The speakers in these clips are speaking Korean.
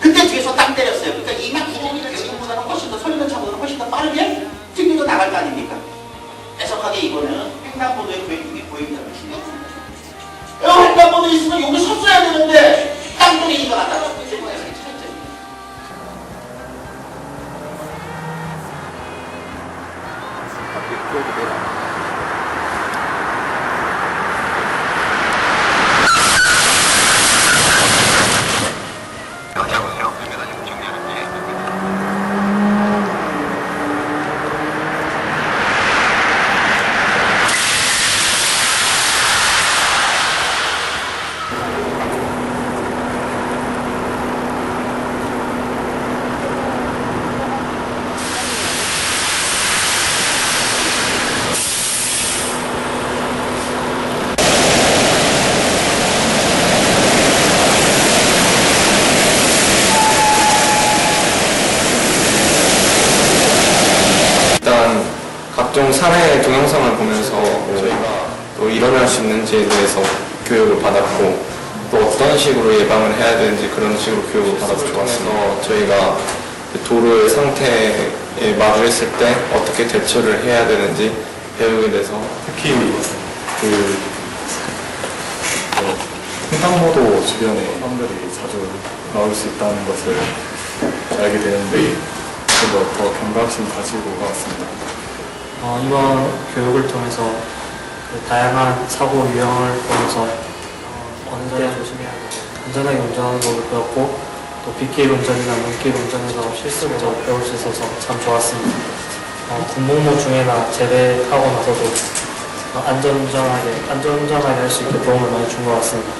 근데 뒤에서 땅 때렸어요. 그러니까 이미 구멍이 지금보다는 훨씬 더 설리는 차보다는 훨씬 더 빠르게 튕기고 나갈 거 아닙니까? 애석하게 이거는 횡단보도에 보이는 보인다는 뜻이에요. 야, 횡단보도 있으면 여기 섰어야 되는데 땅쪽에 이거 갖다 놨어. 일단 각종 사례 동영상을 보면서 저희가 또 일어날 수 있는지에 대해서 교육을 받았고 또 어떤 식으로 예방을 해야 되는지 그런 식으로 교육을 받아서 좋았어요. 저희가 그 도로의 상태에 마주했을 때 어떻게 대처를 해야 되는지 배우게 돼서 특히 그 횡단보도 주변에 사람들이 자주 나올 수 있다는 것을 알게 되는데 좀더더 경각심 가지고 왔습니다. 어, 이번 교육을 통해서 그 다양한 사고 유형을 보면서 어, 어느 때 조심해야 되고 안전하게 운전하는 법을 배웠고 또 빗길 운전이나 눈길 운전에서 실습을 더 배울 수 있어서 참 좋았습니다. 어, 군복무 중에나 제대하고 나서도 어, 안전운전하게 안전운전하게 할 수 있게 도움을 많이 준 것 같습니다.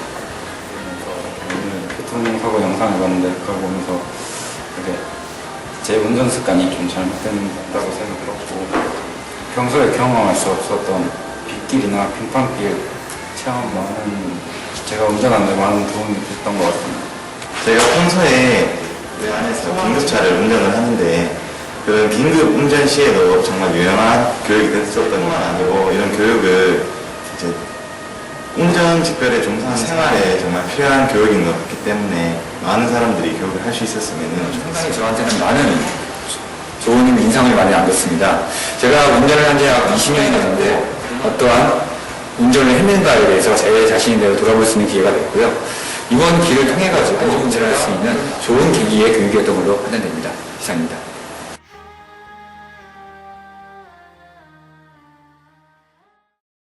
오늘 교통사고 영상을 봤는데 그걸 보면서 되게 제 운전 습관이 좀 잘못된다고 생각했고 평소에 경험할 수 없었던 빗길이나 빙판길 체험하는 제가 운전하는데 많은 도움이 됐던 것 같습니다. 제가 평소에 내 안에서 긴급차를 운전을 하는데 그런 긴급 운전 시에도 정말 유용한 교육이 됐었던 건 아니고 이런 교육을 이제 운전 직별에 종사하는 생활에 정말 필요한 교육인 것 같기 때문에 많은 사람들이 교육을 할 수 있었으면 좋겠습니다. 저한테는 많은 인상을 많이 남겼습니다. 제가 운전을 한 지 약 20년이 됐는데 어떠한 운전을 했는가에 대해서 제 자신대로 돌아볼 수 있는 기회가 됐고요. 이번 길을 통해 가지고 운전을 할수 있는 좋은 계기의 교육이었던 걸로 판단됩니다. 이상입니다.